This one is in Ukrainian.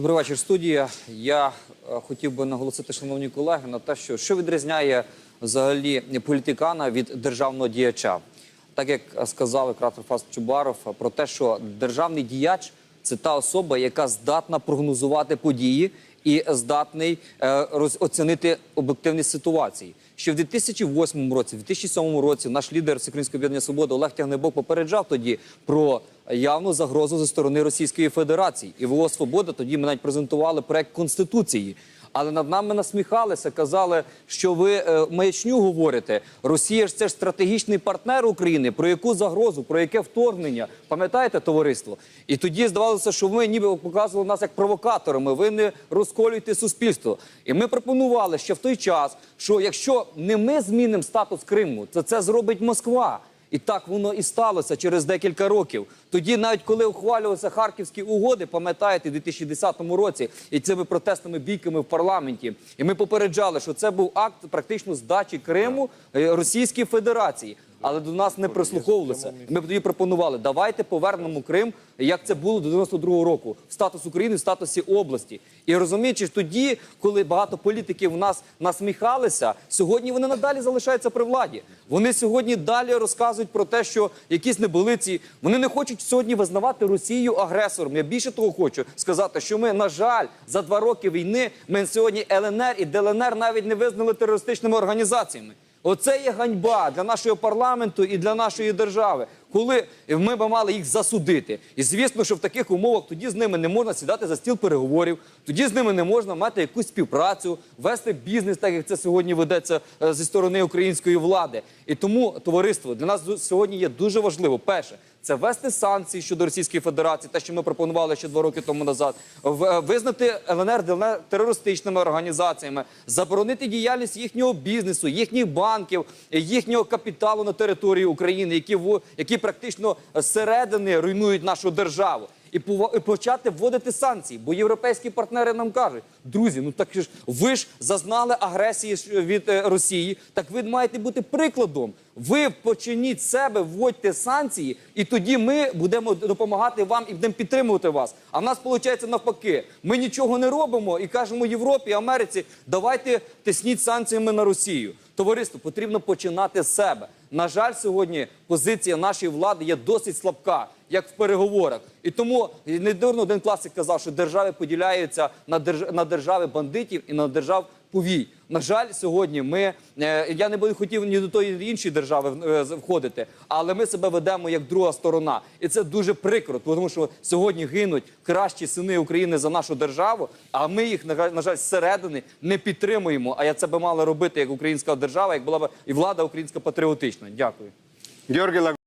Добрий вечір, студія. Я е, хотів би наголосити, шановні колеги, на те, що що відрізняє взагалі політикана від державного діяча. Так як сказав якраз Фас Чубаров про те, що державний діяч це та особа, яка здатна прогнозувати події і здатний е, оцінити об'єктивність ситуації. Ще в 2008 році, в 2007 році наш лідер Всеукраїнського об'єднання свободи Олег Тягнебок попереджав тоді про явну загрозу зі сторони Російської Федерації. І ВО Свобода тоді ми навіть презентували проект конституції. Але над нами насміхалися, казали, що ви е, маячню говорите. Росія ж це ж стратегічний партнер України. Про яку загрозу, про яке вторгнення? Пам'ятаєте, товариство? І тоді здавалося, що ми ніби показували нас як провокаторами. Ви не розколюєте суспільство. І ми пропонували ще в той час, що якщо не ми змінимо статус Криму, то це зробить Москва. І так воно і сталося через декілька років. Тоді, навіть коли ухвалювалися харківські угоди, пам'ятаєте, у 2010 році, і цими протестними бійками в парламенті, і ми попереджали, що це був акт практично здачі Криму е, Російській Федерації. Але до нас не прислуховувалися. Ми тоді пропонували, давайте повернемо Крим, як це було до 92-го року, в статус України, в статусі області. І розуміючи, тоді, коли багато політиків в нас насміхалися, сьогодні вони надалі залишаються при владі. Вони сьогодні далі розказують про те, що якісь неболиці. Вони не хочуть сьогодні визнавати Росію агресором. Я більше того хочу сказати, що ми, на жаль, за два роки війни ми сьогодні ЛНР і ДЛНР навіть не визнали терористичними організаціями. Оце є ганьба для нашого парламенту і для нашої держави, коли ми б мали їх засудити. І звісно, що в таких умовах тоді з ними не можна сідати за стіл переговорів, тоді з ними не можна мати якусь співпрацю, вести бізнес, так як це сьогодні ведеться е, зі сторони української влади. І тому товариство для нас сьогодні є дуже важливо. Перше. Це ввести санкції щодо Російської Федерації, те, що ми пропонували ще два роки тому назад, е, визнати ЛНР ДЛНР терористичними організаціями, заборонити діяльність їхнього бізнесу, їхніх банків, їхнього капіталу на території України, які в- які практично зсередини руйнують нашу державу. І почати вводити санкції, бо європейські партнери нам кажуть: друзі, ну так ж ви ж зазнали агресії від е, Росії. Так ви маєте бути прикладом. Ви починіть себе, вводьте санкції, і тоді ми будемо допомагати вам і будемо підтримувати вас. А в нас виходить навпаки. Ми нічого не робимо і кажемо Європі, Америці, давайте тисніть санкціями на Росію. Товариство потрібно починати з себе. На жаль, сьогодні позиція нашої влади є досить слабка, як в переговорах. І тому не дурно один класик казав, що держави поділяються на держ... на держави бандитів і на держав повій. На жаль, сьогодні ми е, я не би хотів ні до тої іншої держави е, входити, але ми себе ведемо як друга сторона, і це дуже прикро, тому що сьогодні гинуть кращі сини України за нашу державу. А ми їх на жаль, зсередини не підтримуємо. А я це би мала робити як українська держава, як була б і влада українська патріотична. Дякую. Лагутин.